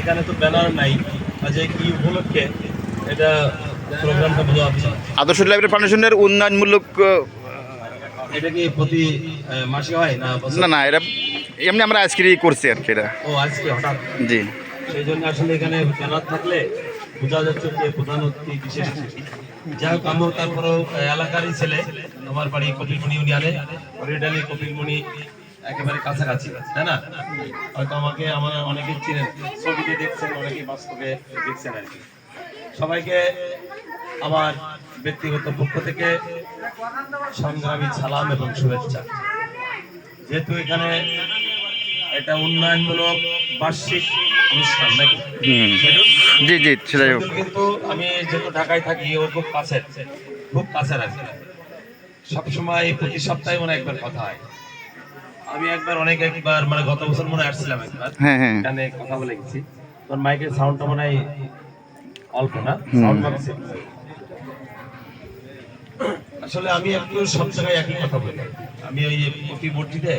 এখানে তো ব্যানার নাই। আজ কি উপলক্ষে এটা প্রোগ্রামটা বোঝা যাচ্ছে আদর্শ লাইব্রেরি ফাউন্ডেশনের উন্নয়নমূলক এটা কি প্রতি মাসে হয় না? না না এটা এমনি আমরা আজকেরই করছি আর কি এটা। ও আজকে হঠাৎ? জি। সেই জন্য আসলে এখানে ব্যানার থাকলে বোঝা যাচ্ছে যে প্রধান অতিথি বিশেষ। যাই হোক আমিও তারপরেও এলাকারই ছেলে। আমার বাড়ি কপিলমণি ইউনিয়নে। হরিডালি কপিলমণি একেবারে কাছাকাছি তাই না? হয়তো আমাকে আমার অনেকে চিনেন ছবিতে দেখছেন অনেকে বাস্তবে দেখছেন আর কি। সবাইকে আমার ব্যক্তিগত পক্ষ থেকে সংগ্রামী সালাম এবং শুভেচ্ছা। যেহেতু এখানে এটা উন্নয়নমূলক বার্ষিক অনুষ্ঠান নাকি? জি জি সেটাই। কিন্তু আমি যেহেতু ঢাকায় থাকি ও খুব কাছে খুব কাছে রাখি সবসময় প্রতি সপ্তাহে মনে একবার কথা হয়। আমি একবার অনেক একবার মানে গত বছর মনে আসছিলাম একবার। হ্যাঁ হ্যাঁ। এখানে কথা বলে গেছি। তোর মাইকের সাউন্ডটা মনে হয় অল্প না? সাউন্ড বাড়ছে আসলে আমি একটু সব জায়গায় একই কথা বলি। আমি ওই প্রতিবর্তীতে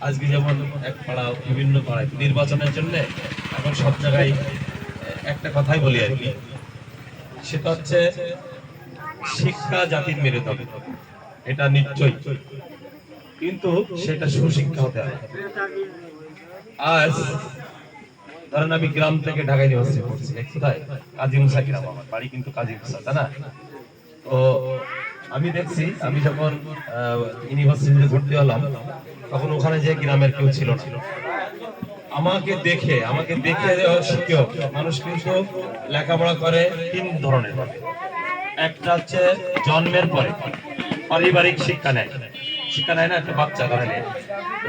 আজকে যেমন এক পাড়া বিভিন্ন পাড়ায় নির্বাচনের জন্য এখন সব জায়গায় একটা কথাই বলি আর কি। সেটা হচ্ছে শিক্ষা জাতির মেরুদণ্ড। এটা নিশ্চয়ই। কিন্তু সেটা সুশিক্ষা হতে হবে। আজ ধরেন আমি গ্রাম থেকে ঢাকা ইউনিভার্সিটি পড়ছি কোথায় কাজী মুসা গ্রাম আমার, বাড়ি কিন্তু কাজী মুসা, তাই না? তো আমি দেখছি, আমি যখন ইউনিভার্সিটিতে ভর্তি হলাম, তখন ওখানে যে গ্রামের কেউ ছিল না। আমাকে দেখে আমাকে দেখে শিক্ষক, মানুষ কিন্তু লেখাপড়া করে তিন ধরনের একটা হচ্ছে জন্মের পরে পারিবারিক শিক্ষা নেয়। শিক্ষা নেয় না, একটা বাচ্চা ধরে নেয়।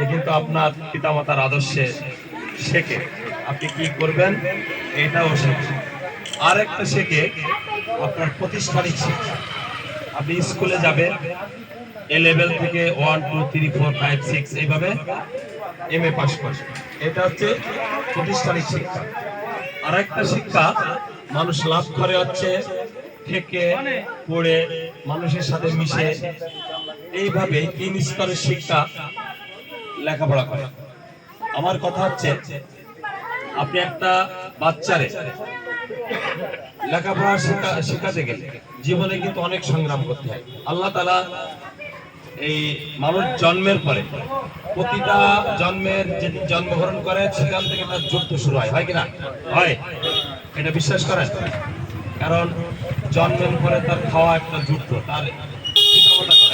এ কিন্তু আপনার পিতামাতার আদর্শে শেখে। আপনি কি করবেন? এটাও শেখে। আর একটা শেখে আপনার প্রতিষ্ঠানিক শিক্ষা। আপনি স্কুলে যাবেন এ লেভেল থেকে one two three four five six এইভাবে এম এ পাস করবে এটা হচ্ছে প্রতিষ্ঠানিক শিক্ষা। আর একটা শিক্ষা, মানুষ লাভ করে হচ্ছে, থেকে পড়ে মানুষের সাথে মিশে এইভাবে তিন স্তরের শিক্ষা লেখাপড়া করে। আমার কথা হচ্ছে, আপনি একটা বাচ্চারে লেখাপড়া শেখা- শেখাতে গেলে জীবনে কিন্তু অনেক সংগ্রাম করতে হয়। আল্লাহ তালা এই মানুষ জন্মের পরে, প্রতিটা জন্মের যেদিন জন্মগ্রহণ করে, সেখান থেকে তার যুদ্ধ শুরু হয়। হয় কিনা হয়। এটা বিশ্বাস করেন? কারণ জন্মের পরে তার খাওয়া একটা যুদ্ধ, তার পিতামাতা করে।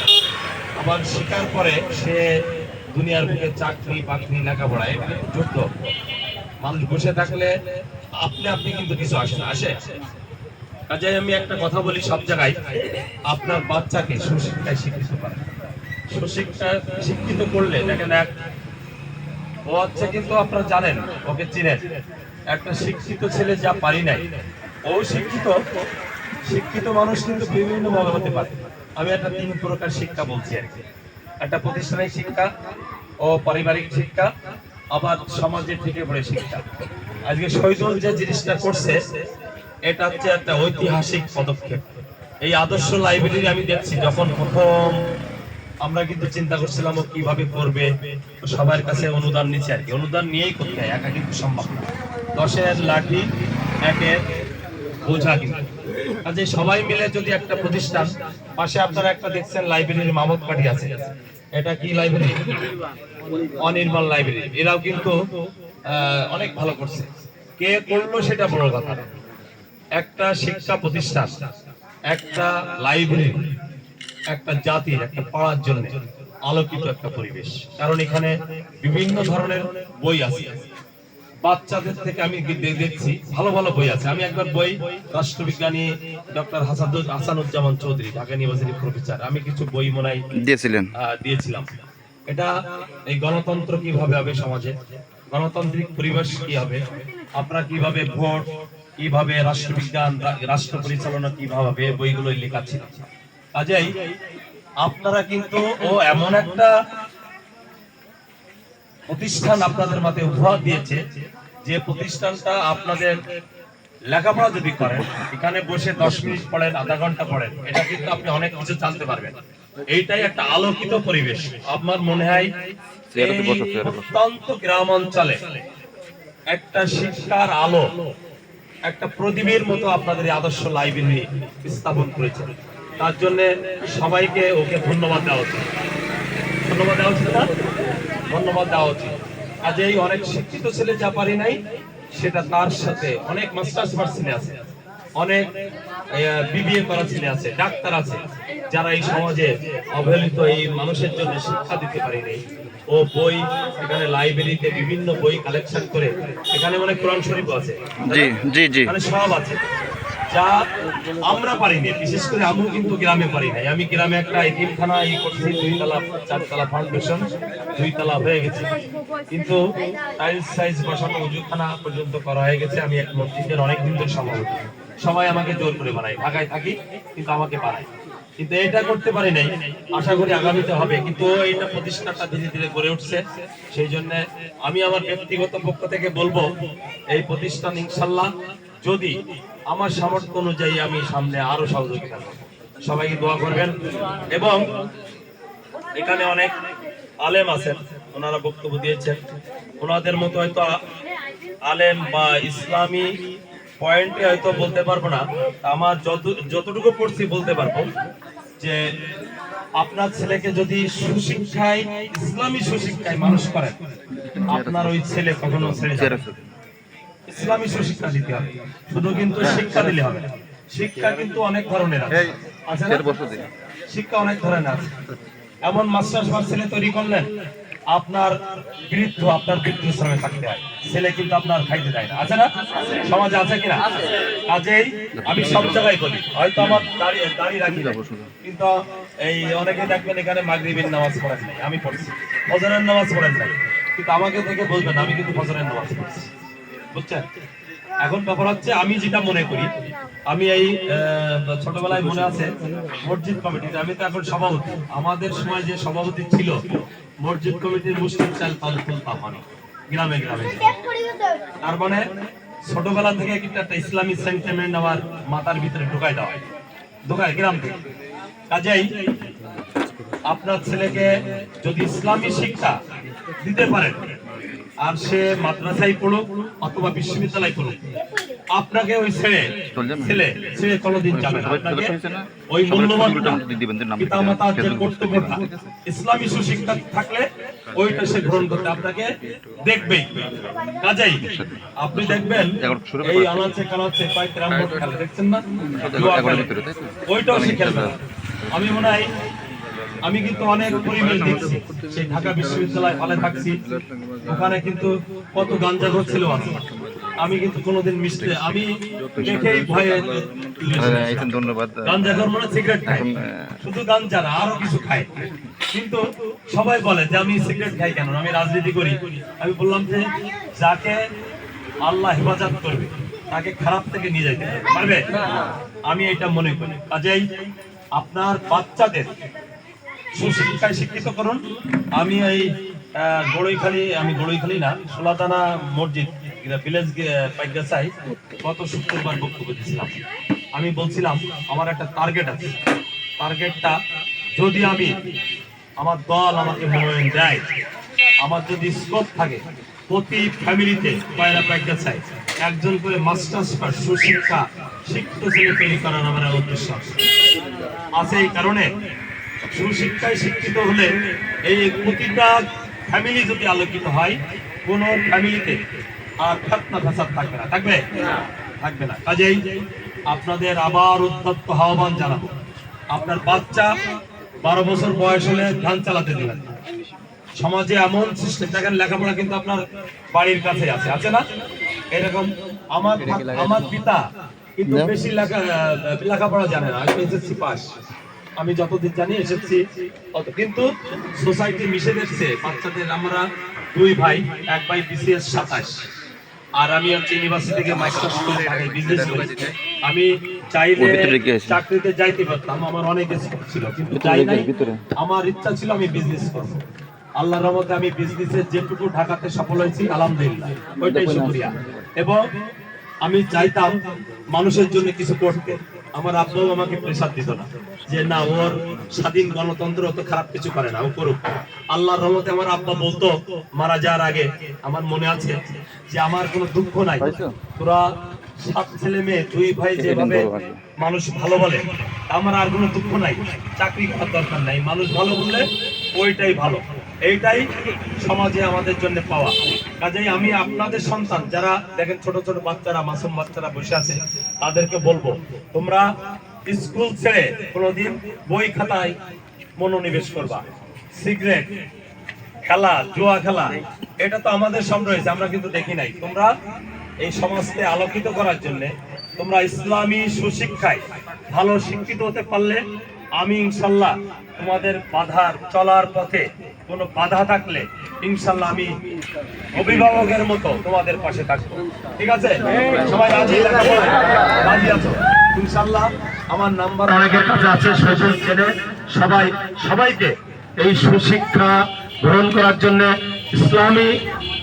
আবার শিকার পরে সে দুনিয়ার বুকে চাকরি বাকরি লেখাপড়া এটা যুদ্ধ মানুষ বসে থাকলে আপনি আপনি কিন্তু কিছু আসে না, আসে। কাজে আমি একটা কথা বলি সব জায়গায়, আপনার বাচ্চাকে সুশিক্ষায় শিক্ষিত করেন সুশিক্ষা শিক্ষিত করলে, দেখেন এক, ও হচ্ছে কিন্তু আপনারা জানেন, ওকে চিনেন। একটা শিক্ষিত ছেলে যা পারি নাই, ও শিক্ষিত শিক্ষিত মানুষ কিন্তু বিভিন্ন ভাবে হতে পারে। আমি একটা তিন প্রকার শিক্ষা বলছি আর কি। একটা প্রতিষ্ঠানিক শিক্ষা ও পারিবারিক শিক্ষা, আবার সমাজের থেকে পড়ে শিক্ষা। আজকে শহীদুল যে জিনিসটা করছে, এটা হচ্ছে একটা ঐতিহাসিক পদক্ষেপ। এই আদর্শ লাইব্রেরি আমি দেখছি যখন প্রথম আমরা কিন্তু চিন্তা করছিলাম ও কীভাবে করবে সবার কাছে অনুদান নিচ্ছে আর কি। অনুদান নিয়েই করতে হয়, একা কিন্তু সম্ভব না। দশের লাঠি একের বোঝা কিন্তু। কাজে সবাই মিলে যদি একটা প্রতিষ্ঠান, পাশে আপনারা একটা দেখছেন লাইব্রেরির মামত পাটি আছে। এটা কি লাইব্রেরি অনির্বাণ লাইব্রেরি এরাও কিন্তু অনেক ভালো করছে। কে করল সেটা বড় কথা। একটা শিক্ষা প্রতিষ্ঠান, একটা লাইব্রেরি একটা জাতির একটা পাড়ার জন্য আলোকিত একটা পরিবেশ। কারণ এখানে বিভিন্ন ধরনের বই আছে। বাচ্চাদের থেকে আমি দেখছি। ভালো ভালো বই আছে। আমি একবার বই রাষ্ট্রবিজ্ঞানী ডক্টর হাসানুজ হাসানুজ্জামান চৌধুরী ঢাকা ইউনিভার্সিটি প্রফেসর। আমি কিছু বই মনে দিয়েছিলেন। দিয়েছিলাম। এটা এই গণতন্ত্র কীভাবে হবে সমাজে? গণতান্ত্রিক পরিবেশ কি হবে? আপনারা কীভাবে ভোট কীভাবে রাষ্ট্রবিজ্ঞান রাষ্ট্র পরিচালনা কীভাবে বইগুলো লেখা ছিল। কাজেই আপনারা কিন্তু ও এমন একটা প্রতিষ্ঠান আপনাদের মাঝে উপহার দিয়েছে যে প্রতিষ্ঠানটা আপনাদের লেখাপড়া যদি করেন এখানে বসে দশ মিনিট পড়েন আধা ঘণ্টা পড়েন এটা কিন্তু আপনি অনেক কিছু জানতে পারবেন। এইটাই একটা আলোকিত পরিবেশ। আমার মনে হয়। অত্যন্ত গ্রাম অঞ্চলে একটা শিক্ষার আলো একটা প্রদীপের মতো আপনাদের এই আদর্শ লাইব্রেরি স্থাপন করেছে। তার জন্য সবাইকে ওকে ধন্যবাদ দেওয়া উচিত। ধন্যবাদ দেওয়া উচিত না? ধন্যবাদ দেওয়া উচিত। কাজেই অনেক শিক্ষিত ছেলে যা পারি নাই সেটা তার সাথে অনেক মাস্টার্স পার ছেলে আছে অনেক বিবিএ করা ছেলে আছে ডাক্তার আছে যারা এই সমাজে অবহেলিত এই মানুষের জন্য শিক্ষা দিতে পারি নাই। ও বই এখানে লাইব্রেরিতে বিভিন্ন বই কালেকশন করে এখানে অনেক কোরআন শরীফ আছে। জি জি জি। মানে সব আছে। যা আমরা পারিনি, বিশেষ করে আমিও কিন্তু গ্রামে পারি নাই আমি গ্রামে একটা এতিমখানা ই করছি দুই তলা চারতলা ফাউন্ডেশন দুই তলা হয়ে গেছে। কিন্তু টাইলস সাইজ বসানো উজুখানা পর্যন্ত করা হয়ে গেছে। আমি এক মসজিদের অনেক দিন ধরে সভাপতি সবাই আমাকে জোর করে বানায়। ঢাকায় থাকি, কিন্তু আমাকে বানায়। কিন্তু এটা করতে পারি নাই। আশা করি আগামীতে হবে। কিন্তু এইটা প্রতিষ্ঠানটা ধীরে ধীরে গড়ে উঠছে। সেই জন্য আমি আমার ব্যক্তিগত পক্ষ থেকে বলব, এই প্রতিষ্ঠান ইনশাল্লাহ যদি আমার সামর্থ্য অনুযায়ী আমি সামনে আরও সহযোগিতা করব। সবাইকে দোয়া করবেন। এবং এখানে অনেক আলেম আছেন, ওনারা বক্তব্য দিয়েছেন। ওনাদের মতো হয়তো আলেম বা ইসলামী পয়েন্টে হয়তো বলতে পারব না। আমার যত যতটুকু পড়ছি বলতে পারব যে আপনার ছেলেকে যদি সুশিক্ষায়, ইসলামী সুশিক্ষায় মানুষ করেন, আপনার ওই ছেলে কখনো ছেড়ে। ইসলামী সুশিক্ষা দিতে হবে শুধু কিন্তু শিক্ষা দিলে হবে না। শিক্ষা কিন্তু অনেক ধরনের আছে। আছে না? শিক্ষা অনেক ধরনের আছে। এমন মাস্টার পাস ছেলে তৈরি করলেন আপনার বৃদ্ধ আপনার বৃদ্ধাশ্রমে থাকতে হয়। ছেলে কিন্তু আপনার খাইতে দেয় না। আছে না? সমাজে আছে কিনা? কাজেই আমি সব জায়গায় বলি হয়তো আমার দাঁড়িয়ে দাঁড়িয়ে রাখি। কিন্তু এই অনেকে দেখবেন এখানে মাগরিবের নামাজ পড়েন নাই। আমি পড়ছি। ফজরের নামাজ পড়েন নাই। কিন্তু আমাকে থেকে বলবেন আমি কিন্তু ফজরের নামাজ পড়ছি। বুঝছেন? এখন ব্যাপার হচ্ছে, আমি যেটা মনে করি, আমি এই ছোটবেলায় মনে আছে, মসজিদ কমিটিতে, আমি তো এখন সভাপতি। আমাদের সময় যে সভাপতি ছিল, মসজিদ কমিটির মুসলিম চাল তাল তুলতাম আমি গ্রামে গ্রামে। তার মানে ছোটবেলা থেকে কিন্তু একটা ইসলামিক সেন্টিমেন্ট আমার মাথার ভিতরে ঢুকাই দেওয়া ঢুকায়, গ্রাম থেকে। কাজেই, আপনার ছেলেকে যদি ইসলামী শিক্ষা দিতে পারেন আর সে মাদ্রাসায় পড়ুক অথবা বিশ্ববিদ্যালয় পড়ুক আপনাকে ওই ছেলে ছেলে ছেলে কোনোদিন যাবে না। ওই মূল্যবান পিতা মাতার যে কর্তব্যটা ইসলামী সুশিক্ষা থাকলে ওইটা সে গ্রহণ করতে আপনাকে দেখবেই। কাজেই আপনি দেখবেন এই আনাচে কানাচে কয়েক রাম খেলা দেখছেন না? ওইটাও সে খেলবে। আমি মনে হয় আমি কিন্তু অনেক পরিবেশ দেখছি। সেই ঢাকা বিশ্ববিদ্যালয় হলে থাকছি। ওখানে কিন্তু কত গাঞ্জাঘর ছিল আছে আমি কিন্তু কোনোদিন মিশতে আমি দেখেই ভয়ে ধন্যবাদ। গাঞ্জাঘর মানে সিগারেট খায়। শুধু গাঞ্জা না আরও কিছু খায়। কিন্তু সবাই বলে যে আমি সিগারেট খাই কেন? আমি রাজনীতি করি। আমি বললাম যে যাকে আল্লাহ হেফাজত করবে তাকে খারাপ থেকে নিয়ে যাইতে পারবে? আমি এটা মনে করি। কাজেই আপনার বাচ্চাদের সুশিক্ষায় শিক্ষিত করুন। আমি এই গড়ইখালি, আমি গড়ইখালি না, সোলাদানা মসজিদ ভিলেজ পাইকা চাই, গত শুক্রবার বক্তব্য দিয়েছিলাম। আমি বলছিলাম, আমার একটা টার্গেট আছে। টার্গেটটা যদি আমি আমার দল আমাকে মনোনয়ন দেয়, আমার যদি স্কোপ থাকে, প্রতি ফ্যামিলিতে পয়লা চাই। একজন করে মাস্টার্স পাস সুশিক্ষা, শিক্ষিত ছেলে তৈরি করার আমার উদ্দেশ্য আছে এই কারণে সুশিক্ষায় শিক্ষিত হলে এই প্রতিটা ফ্যামিলি যদি আলোকিত হয় কোন ফ্যামিলিতে আর ফেতনা ফেসাদ থাকবে না। থাকবে? থাকবে না। কাজেই আপনাদের আবার উত্তপ্ত আহ্বান জানাব। আপনার বাচ্চা বারো বছর বয়স হলে ধান চালাতে দিবেন না। সমাজে এমন সিস্টেম দেখেন লেখাপড়া কিন্তু আপনার বাড়ির কাছে আছে। আছে না? এরকম আমার আমার পিতা কিন্তু বেশি লেখা লেখাপড়া জানে না। SSC pass. আমি যতদিন জানি এসেছি কিন্তু সোসাইটি মিশে দেখছে বাচ্চাদের আমরা দুই ভাই এক ভাই বিসিএস সাতাশ। আর আমি হচ্ছে ইউনিভার্সিটি থেকে মাইক্রোস করে। বিজনেস আমি চাইলে? চাকরিতে যাইতে পারতাম আমার অনেক ছিল কিন্তু চাই নাই আমার ইচ্ছা ছিল আমি বিজনেস করব। আল্লাহর রহমতে আমি বিজনেসের যেটুকু ঢাকাতে সফল হয়েছি আলহামদুলিল্লাহ ওইটাই শুকরিয়া। এবং আমি চাইতাম মানুষের জন্য কিছু করতে। আমার আব্বাও আমাকে প্রেসার দিত না যে না ওর স্বাধীন গণতন্ত্র তো খারাপ কিছু করে না ও করুক। আল্লাহর রহমতে আমার আব্বা বলতো মারা যাওয়ার আগে আমার মনে আছে যে আমার কোনো দুঃখ নাই। তোরা সাত ছেলে মেয়ে দুই ভাই যেভাবে মানুষ ভালো বলে আমার আর কোনো দুঃখ নাই চাকরি করার দরকার নাই। মানুষ ভালো বললে ওইটাই ভালো। এইটাই সমাজে আমাদের জন্য পাওয়া। কাজেই আমি আপনাদের সন্তান যারা দেখেন ছোট ছোট বাচ্চারা মাসুম বাচ্চারা বসে আছে তাদেরকে বলব, তোমরা স্কুল ছেড়ে কোনোদিন বই খাতায় মনোনিবেশ করবা। সিগারেট খেলা, জুয়া খেলা, এটা তো আমাদের সব রয়েছে, আমরা কিন্তু দেখি নাই। তোমরা এই সমাজকে আলোকিত করার জন্য তোমরা ইসলামী সুশিক্ষায় ভালো শিক্ষিত হতে পারলে আমি ইনশাল্লাহ তোমাদের বাধার চলার পথে কোনো বাধা থাকলে ইনশাল্লাহ আমি অভিভাবকের মতো তোমাদের পাশে থাকব। ঠিক আছে? সবাই রাজি? রাজি আছো? ইনশাল্লাহ আমার নাম্বার অনেকের কাছে আছে সুযোগ জেনে সবাই, সবাইকে এই সুশিক্ষা গ্রহণ করার জন্য, ইসলামী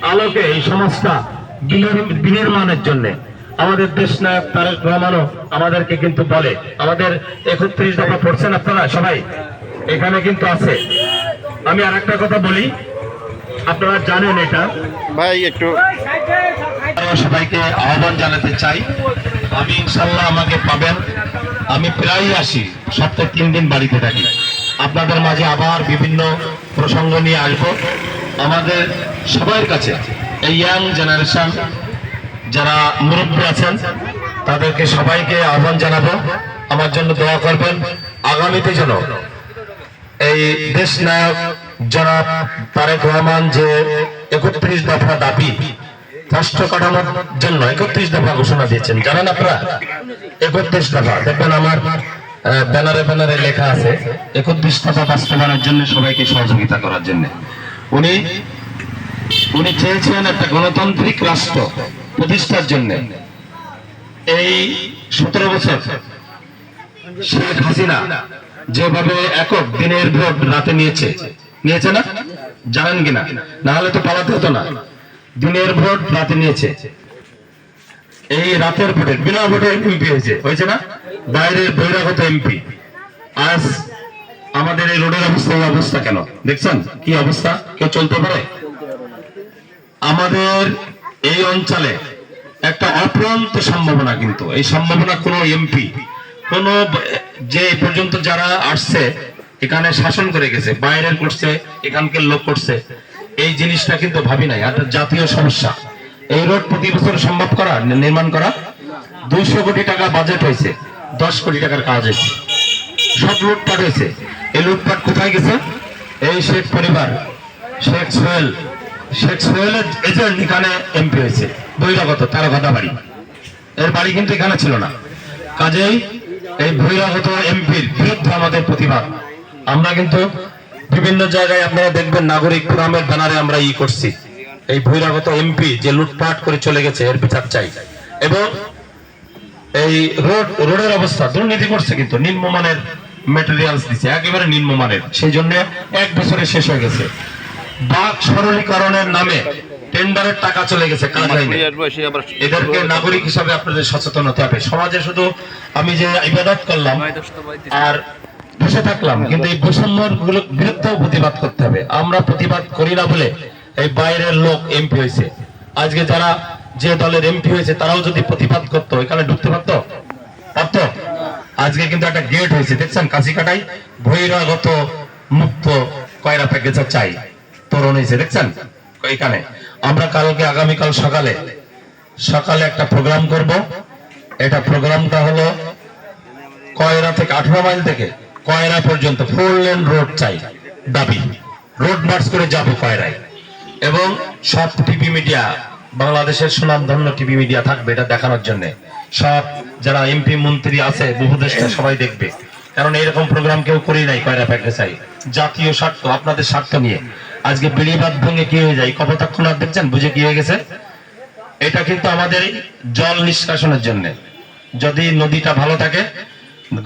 আলোকে এই সমাজটা বিনির- বিনির্মাণের জন্য আমাদের দেশ নায়ক তারেক রহমানও আমাদেরকে কিন্তু বলে। আমাদের একত্রিশ দফা পড়ছেন আপনারা সবাই? এখানে কিন্তু আছে। আমি আর একটা কথা বলি। আপনারা জানেন এটা। ভাই একটু সবাইকে আহ্বান জানাতে চাই। আমি ইনশাল্লাহ আমাকে পাবেন। আমি প্রায়ই আসি সপ্তাহে তিন দিন বাড়িতে থাকি। আপনাদের মাঝে আবার বিভিন্ন প্রসঙ্গ নিয়ে আসব। আমাদের সবার কাছে এই ইয়াং জেনারেশন যারা মুরব্বী আছেন, তাদেরকে সবাইকে আহ্বান জানাব। আমার জন্য দোয়া করবেন। আগামীতে যেন এই দেশ নায়ক জনাব তারেক রহমান যে একত্রিশ দফা দাবি, রাষ্ট্র কাঠামোর জন্য একত্রিশ দফা ঘোষণা দিয়েছেন, জানেন আপনারা? একত্রিশ দফা, দেখবেন আমার ব্যানারে ব্যানারে লেখা আছে, একত্রিশ দফা বাস্তবায়নের জন্য সবাইকে সহযোগিতা করার জন্য। উনি উনি চেয়েছিলেন একটা গণতান্ত্রিক রাষ্ট্র প্রতিষ্ঠার জন্য। এই সতেরো বছর শেখ হাসিনা যেভাবে একক দিনের ভোট রাতে নিয়েছে নিয়েছে না? জানেন কিনা? না হলে তো পালাতে হতো না। দিনের ভোট রাতে নিয়েছে। এই রাতের ভোটে, বিনা ভোটে এমপি হয়েছে হয়েছে না? বাইরের বহিরাগত এমপি। আজ আমাদের এই রোডের অবস্থা, এই অবস্থা কেন? দেখছেন কি অবস্থা? কেউ চলতে পারে? আমাদের এই অঞ্চলে একটা অপ্রান্ত সম্ভাবনা কিন্তু। এই সম্ভাবনা কোনো এমপি, কোন যে পর্যন্ত যারা আসছে, এখানে শাসন করে গেছে, বাইরের করছে এখানকার লোক করছে, এই জিনিসটা কিন্তু ভাবি নাই। একটা জাতীয় সমস্যা, এই রোড প্রতি বছর সম্ভব করা, নির্মাণ করা, দুইশো কোটি টাকা বাজেট হয়েছে, দশ কোটি টাকার কাজ হয়েছে, সব লুটপাট হয়েছে। এই লুটপাট কোথায় গেছে? এই শেখ পরিবার, শেখ সোহেল আমরা কিন্তু বিভিন্ন জায়গায় আপনারা দেখবেন নাগরিক ফোরামের ব্যানারে আমরা ই করছি। এই বহিরাগত এমপি যে লুটপাট করে চলে গেছে, এর বিচার চাই। এবং এই রোড, রোডের অবস্থা, দুর্নীতি করছে কিন্তু, নিম্নমানের মেটেরিয়ালস দিচ্ছে, একেবারে নিম্নমানের। সেই জন্য এক বছরে শেষ হয়ে গেছে। বাক সরলীকরণের নামে টেন্ডারের টাকা চলে গেছে কাজ হয়নি। এদেরকে নাগরিক হিসাবে আপনাদের সচেতন হতে হবে। সমাজে শুধু আমি যে ইবাদত করলাম আর বসে থাকলাম কিন্তু এই বৈষম্যর বিরুদ্ধেও প্রতিবাদ করতে হবে। আমরা প্রতিবাদ করি না বলে এই বাইরের লোক এমপি হয়েছে। আজকে যারা যে দলের এমপি হয়েছে তারাও যদি প্রতিবাদ করতো এখানে ঢুকতে পারতো? পারতো? আজকে কিন্তু একটা গেট হয়েছে দেখছেন? কাশি কাটাই বহিরাগত মুক্ত কয়রা প্যাকেজ চাই। তরুণ হয়েছে দেখছেন এখানে আমরা কালকে, আগামীকাল সকালে সকালে একটা প্রোগ্রাম করব। এটা প্রোগ্রামটা হলো কয়রা থেকে, আঠারো মাইল থেকে কয়রা পর্যন্ত ফোর লেন রোড চাই দাবি। রোড মার্চ করে যাব কয়রায়। এবং সব টিভি মিডিয়া বাংলাদেশের সুনামধন্য টিভি মিডিয়া থাকবে এটা দেখানোর জন্য। সব যারা এমপি মন্ত্রী আছে উপদেষ্টা সবাই দেখবে। কারণ এরকম প্রোগ্রাম কেউ করি নাই কয়রা প্যাকেজ চাই। জাতীয় স্বার্থ, আপনাদের স্বার্থ নিয়ে। আজকে বেড়িবাদ ভেঙে কি হয়ে যায়? কপোতাক্ষ না দেখছেন? বুঝে কি হয়ে গেছে? এটা কিন্তু আমাদের জল নিষ্কাশনের জন্য। যদি নদীটা ভালো থাকে,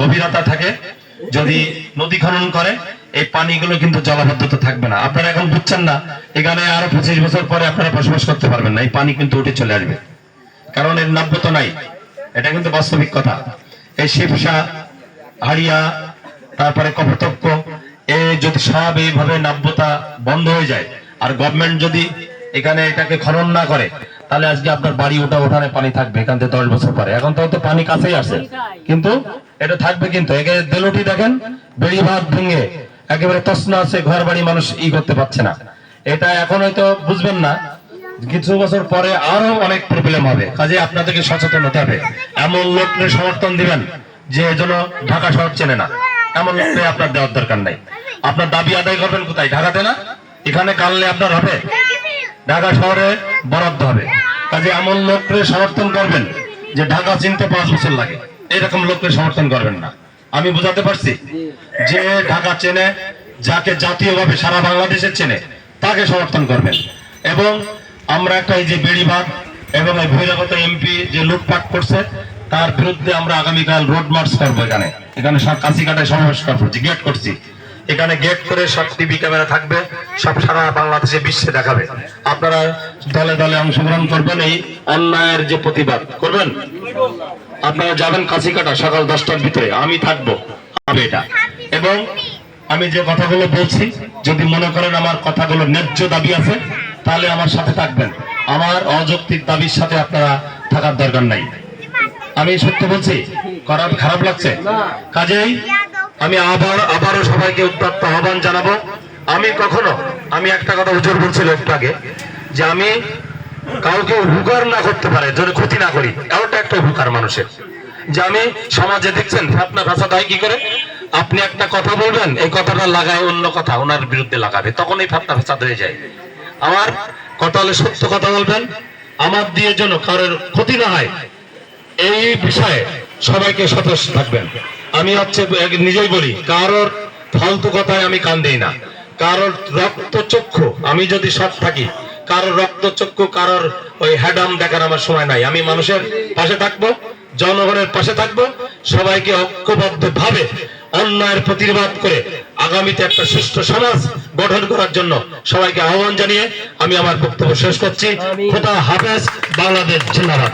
গভীরতা থাকে, যদি নদী খনন করে, এই পানিগুলো কিন্তু জলাবদ্ধতা থাকবে না। আপনারা এখন বুঝছেন না, এখানে আরও পঁচিশ বছর পরে আপনারা বসবাস করতে পারবেন না, এই পানি কিন্তু উঠে চলে আসবে। কারণ এর নাব্যতা নাই। এটা কিন্তু বাস্তবিক কথা। এই শিবসা, হাড়িয়া, তারপরে কপতক্ষ এ যদি সব এইভাবে নাব্যতা বন্ধ হয়ে যায়, আর গভর্নমেন্ট যদি এখানে এটাকে খনন না করে, তাহলে আজকে আপনার বাড়ি ওটা ওঠানে পানি থাকবে, এখান থেকে দশ বছর পরে। এখন তো পানি কাছেই আসে। কিন্তু এটা থাকবে কিন্তু, একে দেলটি দেখেন বেড়িভাগ ভেঙে একেবারে তসনা আছে ঘর বাড়ি মানুষ ই করতে পারছে না। এটা এখন হয়তো বুঝবেন না, কিছু বছর পরে আরও অনেক প্রবলেম হবে। কাজে আপনাদেরকে সচেতন হতে হবে। এমন লোককে সমর্থন দিবেন, যে যেন ঢাকা শহর চেনে না। এমন লোককে আপনার দেওয়ার দরকার নাই। আপনার দাবি আদায় করবেন কোথায়? ঢাকাতে না? এখানে কাললে আপনার হবে। ঢাকা শহরে বরাদ্দ হবে। কাজে এমন লোককে সমর্থন করবেন যে ঢাকা চিনতে পাঁচ বছর লাগে। এরকম লোককে সমর্থন করবেন না। আমি বুঝাতে পারছি যে ঢাকা চেনে, যাকে জাতীয়ভাবে সারা বাংলাদেশে চেনে, তাকে সমর্থন করবেন। এবং আমরা একটা এই যে বেড়িবাগ এবং এই বহিরাগত এমপি যে লুটপাট করছে, তার বিরুদ্ধে আমরা আগামীকাল রোড মার্চ করব এখানে। এখানে কাছি কাটায় সমাবেশ করব গেট করছি। এখানে গেট করে সব টিভি ক্যামেরা থাকবে, সব সারা বাংলাদেশে বিশ্বে দেখাবে। আপনারা দলে দলে অংশগ্রহণ করবেন এই অন্যায়ের যে প্রতিবাদ। করবেন? আপনারা যাবেন কাছিকাটা সকাল দশটার ভিতরে, আমি থাকব। হবে এটা। এবং আমি যে কথাগুলো বলছি, যদি মনে করেন আমার কথাগুলো ন্যায্য দাবি আছে, তাহলে আমার সাথে থাকবেন। আমার অযৌক্তিক দাবির সাথে আপনারা থাকার দরকার নাই। আমি সত্য বলছি খারাপ খারাপ লাগছে? কাজেই আমি আবার আবারও সবাইকে উত্তপ্ত আহ্বান জানাব। আমি কখনো আমি একটা কথা হুজুর বলছিল একটু আগে যে আমি কাউকে হুকার না করতে পারে যদি ক্ষতি না করি এমনটা একটা হুকার মানুষের। যে আমি সমাজে দেখছেন আপনার ভাষা দেয় কি করে? আপনি একটা কথা বলবেন এই কথাটা লাগায় অন্য কথা ওনার বিরুদ্ধে লাগাবে তখন এই ফাতনা ফাসাদ হয়ে যায়। আমার কথা হলে সত্য কথা বলবেন আমার দিয়ে যেন কারোর ক্ষতি না হয় এই বিষয়ে সবাইকে সতর্ক থাকবেন। আমি হচ্ছে নিজেই বলি কারোর ফালতু কথায় আমি কান দেই না। কারোর রক্ত চক্ষু আমি যদি সৎ থাকি কারোর রক্ত চক্ষু কারোর ওই হ্যাডাম দেখার আমার সময় নাই। আমি মানুষের পাশে থাকব জনগণের পাশে থাকব সবাইকে ঐক্যবদ্ধ ভাবে অন্যায়ের প্রতিবাদ করে আগামীতে একটা সুস্থ সমাজ গঠন করার জন্য সবাইকে আহ্বান জানিয়ে আমি আমার বক্তব্য শেষ করছি। খোদা হাফেজ বাংলাদেশ জিন্দাবাদ।